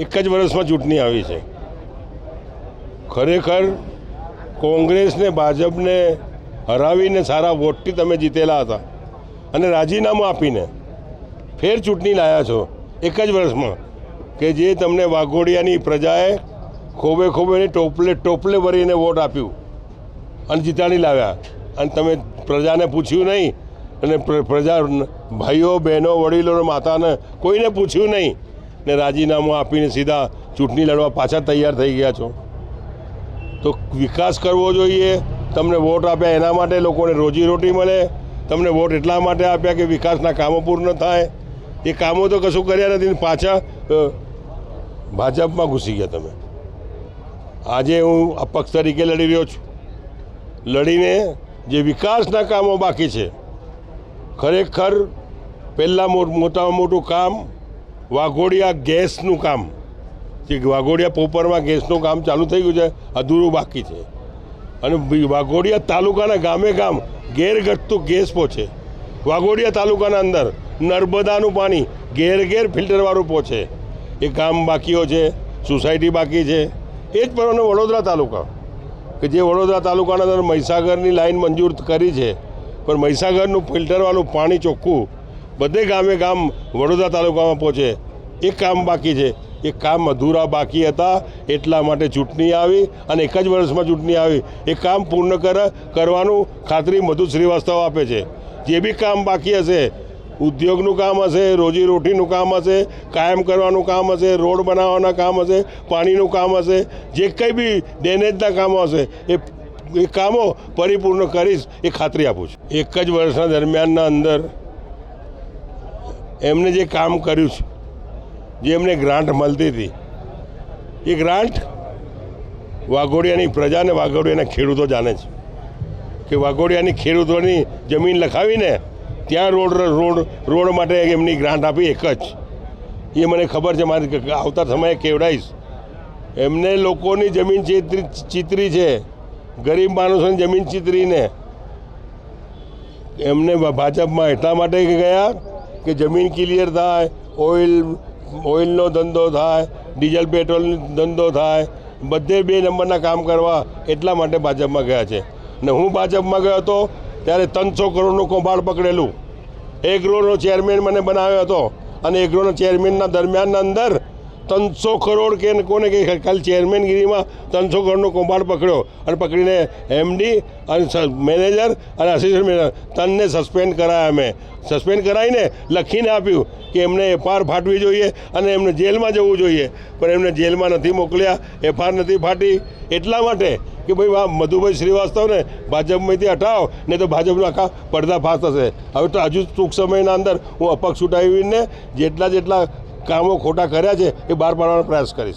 એક જ વર્ષમાં ચૂંટણી આવી છે. ખરેખર કોંગ્રેસને, ભાજપને હરાવીને સારા વોટથી તમે જીતેલા હતા અને રાજીનામું આપીને ફેર ચૂંટણી લાયા છો એક જ વર્ષમાં કે જે તમને વાઘોડિયાની પ્રજાએ ખોબે ખોબેની ટોપલે ટોપલે ભરીને વોટ આપ્યું અને જીતાડી લાવ્યા. અને તમે પ્રજાને પૂછ્યું નહીં અને પ્ર- પ્રજા ભાઈઓ, બહેનો વડીલો માતાને કોઈને પૂછ્યું નહીં. ને રાજીનામું આપીને સીધા ચૂંટણી લડવા પાછા તૈયાર થઈ ગયા છો. તો વિકાસ કરવો જોઈએ, તમને વોટ આપ્યા એના માટે લોકોને રોજીરોટી મળે, તમને વોટ એટલા માટે આપ્યા કે વિકાસના કામો પૂર્ણ થાય. એ કામો તો કશું કર્યા નથી પાછા ભાજપમાં ઘૂસી ગયા તમે. આજે હું અપક્ષ તરીકે લડી રહ્યો છું. લડીને જે વિકાસના કામો બાકી છે, ખરેખર પહેલાં મોટામાં મોટું કામ વાઘોડિયા ગેસનું કામ. જે વાઘોડિયા પોપરમાં ગેસનું કામ ચાલુ થઈ ગયું છે, અધૂરું બાકી છે. અને વાઘોડિયા તાલુકાના ગામે ગામ ઘેરઘટતું ગેસ પહોંચે વાઘોડિયા તાલુકાના અંદર નર્મદાનું પાણી ઘેર ઘેર ફિલ્ટરવાળું પહોંચે એ ગામ બાકીઓ છે, સોસાયટી બાકી છે. એ જ પ્રમાણે વડોદરા તાલુકા. કે જે વડોદરા તાલુકાના અંદર મહીસાગરની લાઈન મંજૂર કરી છે, પણ મહીસાગરનું ફિલ્ટરવાળું પાણી ચોખ્ખું બધે ગામે ગામ વડોદરા તાલુકામાં પહોંચે. એ કામ બાકી છે. એ કામ અધૂરા બાકી હતા. એટલા માટે ચૂંટણી આવી અને એક જ વર્ષમાં ચૂંટણી આવી. એ કામ પૂર્ણ કર, કરવાનું ખાતરી મધુ શ્રીવાસ્તવ આપે છે. જે બી કામ બાકી હશે, ઉદ્યોગનું કામ હશે, રોજીરોટીનું કામ હશે, કાયમ કરવાનું કામ હશે, રોડ બનાવવાના કામ હશે, પાણીનું કામ હશે, જે કંઈ બી ડેનેજના કામો હશે, એ એ કામો પરિપૂર્ણ કરીશ એ ખાતરી આપું છું. એક જ વર્ષના દરમિયાનના અંદર એમને જે કામ કર્યું છે, જે એમને ગ્રાન્ટ મળતી હતી, એ ગ્રાન્ટ વાઘોડિયાની પ્રજાને વાઘોડિયાના ખેડૂતો જાણે છે. કે વાઘોડિયાની ખેડૂતોની જમીન લખાવીને ત્યાં રોડ રોડ રોડ માટે એમની ગ્રાન્ટ આપી એક જ. એ મને ખબર છે, મારી આવતા સમયે કેવડાઈશ. એમને લોકોની જમીન ચિત્રી ચિત્રી છે, ગરીબ માણસોની જમીન ચિત્રીને. એમને ભાજપમાં એટલા માટે ગયા કે જમીન ક્લિયર થાય, ઓઇલ, ઓઇલનો ધંધો થાય, ડીઝલ, પેટ્રોલનો ધંધો થાય, બધે બે નંબરના કામ કરવા એટલા માટે ભાજપમાં ગયા છે. ને હું ભાજપમાં ગયો હતો ત્યારે ત્રણસો કરોડનું કૌભાંડ પકડેલું. એગ્રોનો ચેરમેન મને બનાવ્યો હતો અને એગ્રોના ચેરમેનના દરમિયાનના અંદર ત્રણસો કરોડ કે કોને કહી ખાલી ચેરમેનગીરીમાં ત્રણસો કરોડનો કૌભાંડ પકડ્યો અને પકડીને એમડી અને મેનેજર અને આસિસ્ટન્ટ મેનેજર ત્રણને સસ્પેન્ડ કરાયા અમે. સસ્પેન્ડ કરાવીને લખીને આપ્યું કે એમને એફઆર ફાટવી જોઈએ અને એમને જેલમાં જવું જોઈએ. પણ એમને જેલમાં નથી મોકલ્યા, એફઆર નથી ફાટી. એટલા માટે કે ભાઈ, આ મધુભાઈ શ્રીવાસ્તવને ભાજપમાંથી હટાવો, નહીં તો ભાજપનો આખા પડદાફાશ થશે. હવે તો હજુ ટૂંક સમયના અંદર હું અપક્ષ ઉઠાવીને જેટલા જેટલા કામો ખોટા કર્યા છે એ બહાર પાડવાનો પ્રયાસ કરીશ.